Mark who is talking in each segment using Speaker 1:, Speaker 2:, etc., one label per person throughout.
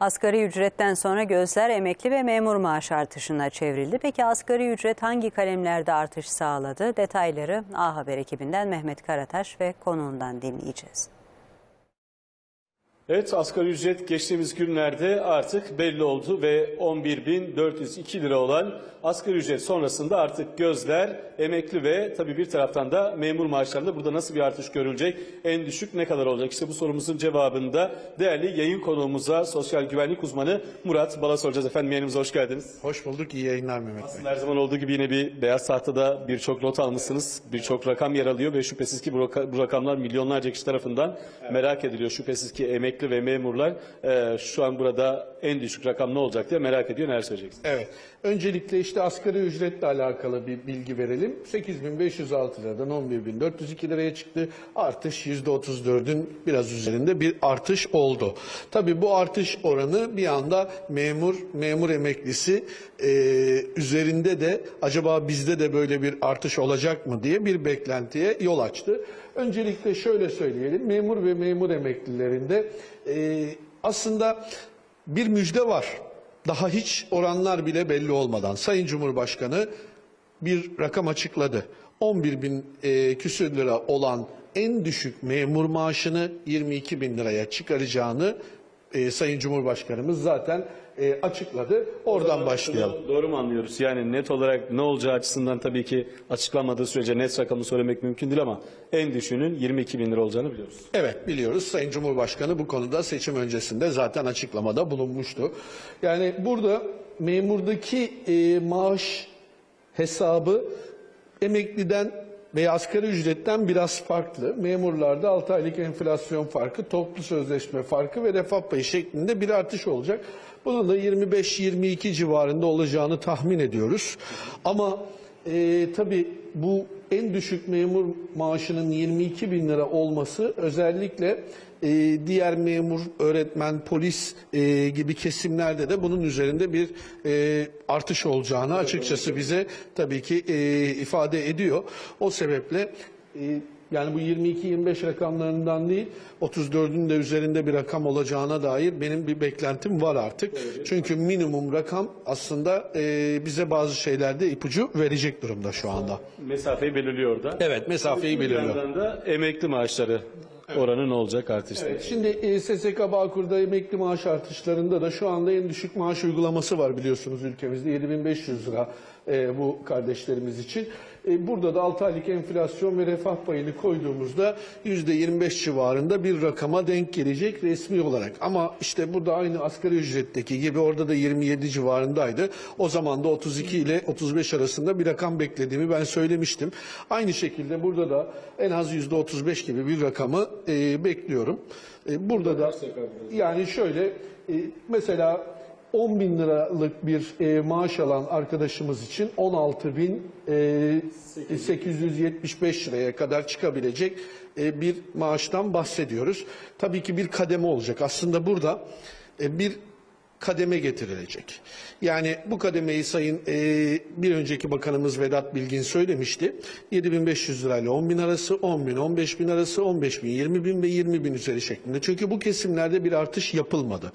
Speaker 1: Asgari ücretten sonra gözler emekli ve memur maaş artışına çevrildi. Peki asgari ücret hangi kalemlerde artış sağladı? Detayları A Haber ekibinden Mehmet Karataş ve konuğundan dinleyeceğiz.
Speaker 2: Evet asgari ücret geçtiğimiz günlerde artık belli oldu ve 11.402 lira olan asgari ücret sonrasında artık gözler emekli ve tabii bir taraftan da memur maaşlarında burada nasıl bir artış görülecek? En düşük ne kadar olacak? İşte bu sorumuzun cevabında değerli yayın konuğumuza sosyal güvenlik uzmanı Murat Bala soracağız. Efendim yayınımıza hoş geldiniz.
Speaker 3: Hoş bulduk, iyi yayınlar Mehmet Bey.
Speaker 2: Her zaman olduğu gibi yine bir beyaz tahtada birçok not almışsınız. Birçok rakam yer alıyor ve şüphesiz ki bu, raka- bu rakamlar milyonlarca kişi tarafından merak ediliyor. Şüphesiz ki emekli ve memurlar e, şu an burada en düşük rakam ne olacak diye merak ediyor. Neler söyleyeceksiniz?
Speaker 3: Evet, öncelikle işte asgari ücretle alakalı bir bilgi verelim. 8506 liradan 11402 liraya çıktı. Artış %34'ün biraz üzerinde bir artış oldu. Tabii bu artış oranı bir anda memur, memur emeklisi e, üzerinde de acaba bizde de böyle bir artış olacak mı diye bir beklentiye yol açtı. Öncelikle şöyle söyleyelim, memur ve memur emeklilerinde e, aslında bir müjde var. Daha hiç oranlar bile belli olmadan Sayın Cumhurbaşkanı bir rakam açıkladı. 11 bin e, küsür lira olan en düşük memur maaşını 22 bin liraya çıkaracağını e, Sayın Cumhurbaşkanımız zaten e, açıkladı. Oradan başlayalım.
Speaker 2: Doğru mu anlıyoruz? Yani net olarak ne olacağı açısından tabii ki açıklanmadığı sürece net rakamı söylemek mümkün değil ama en düşüğünün 22 bin lira olacağını biliyoruz.
Speaker 3: Evet biliyoruz Sayın Cumhurbaşkanı bu konuda seçim öncesinde zaten açıklamada bulunmuştu. Yani burada memurdaki e, maaş hesabı emekliden veya asgari ücretten biraz farklı. Memurlarda 6 aylık enflasyon farkı, toplu sözleşme farkı ve refah payı şeklinde bir artış olacak. Bunun da 25-22 civarında olacağını tahmin ediyoruz. Ama e, tabii bu en düşük memur maaşının 22 bin lira olması özellikle e, diğer memur, öğretmen, polis e, gibi kesimlerde de bunun üzerinde bir e, artış olacağını açıkçası bize tabii ki e, ifade ediyor. O sebeple e, yani bu 22-25 rakamlarından değil 34'ün de üzerinde bir rakam olacağına dair benim bir beklentim var artık. Çünkü minimum rakam aslında e, bize bazı şeylerde ipucu verecek durumda şu anda.
Speaker 2: Mesafeyi belirliyor da.
Speaker 3: Evet mesafeyi
Speaker 2: Bir
Speaker 3: belirliyor.
Speaker 2: yandan da emekli maaşları oranı ne olacak artışta?
Speaker 3: Şimdi e, SSK Bağkur'da emekli maaş artışlarında da şu anda en düşük maaş uygulaması var biliyorsunuz ülkemizde 7500 lira e, bu kardeşlerimiz için. E, burada da 6 aylık enflasyon ve refah payını koyduğumuzda %25 civarında bir rakama denk gelecek resmi olarak. Ama işte burada aynı asgari ücretteki gibi orada da 27 civarındaydı. O zaman da 32 ile 35 arasında bir rakam beklediğimi ben söylemiştim. Aynı şekilde burada da en az %35 gibi bir rakamı e, bekliyorum. E, burada da yani şöyle e, mesela 10 bin liralık bir e, maaş alan arkadaşımız için 16 bin e, 875 liraya kadar çıkabilecek e, bir maaştan bahsediyoruz. Tabii ki bir kademe olacak. Aslında burada e, bir kademe getirilecek. Yani bu kademeyi sayın e, bir önceki bakanımız Vedat Bilgin söylemişti. 7500 lirayla 10 bin arası, 10 bin, 15 bin arası, 15 bin, 20 bin ve 20 bin üzeri şeklinde. Çünkü bu kesimlerde bir artış yapılmadı.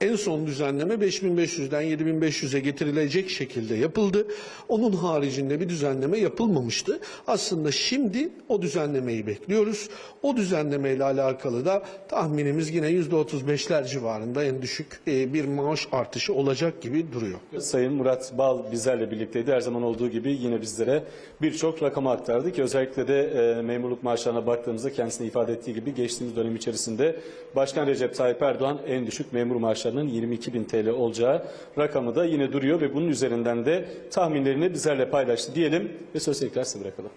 Speaker 3: En son düzenleme 5500'den 7500'e getirilecek şekilde yapıldı. Onun haricinde bir düzenleme yapılmamıştı. Aslında şimdi o düzenlemeyi bekliyoruz. O düzenlemeyle alakalı da tahminimiz yine %35'ler civarında en düşük e, bir maaş artışı olacak gibi duruyor.
Speaker 2: Sayın Murat Bal bizlerle birlikteydi. Her zaman olduğu gibi yine bizlere birçok rakam aktardı ki özellikle de e, memurluk maaşlarına baktığımızda kendisine ifade ettiği gibi geçtiğimiz dönem içerisinde Başkan Recep Tayyip Erdoğan en düşük memur maaşlarının 22 bin TL olacağı rakamı da yine duruyor ve bunun üzerinden de tahminlerini bizlerle paylaştı diyelim ve söz tekrar size bırakalım.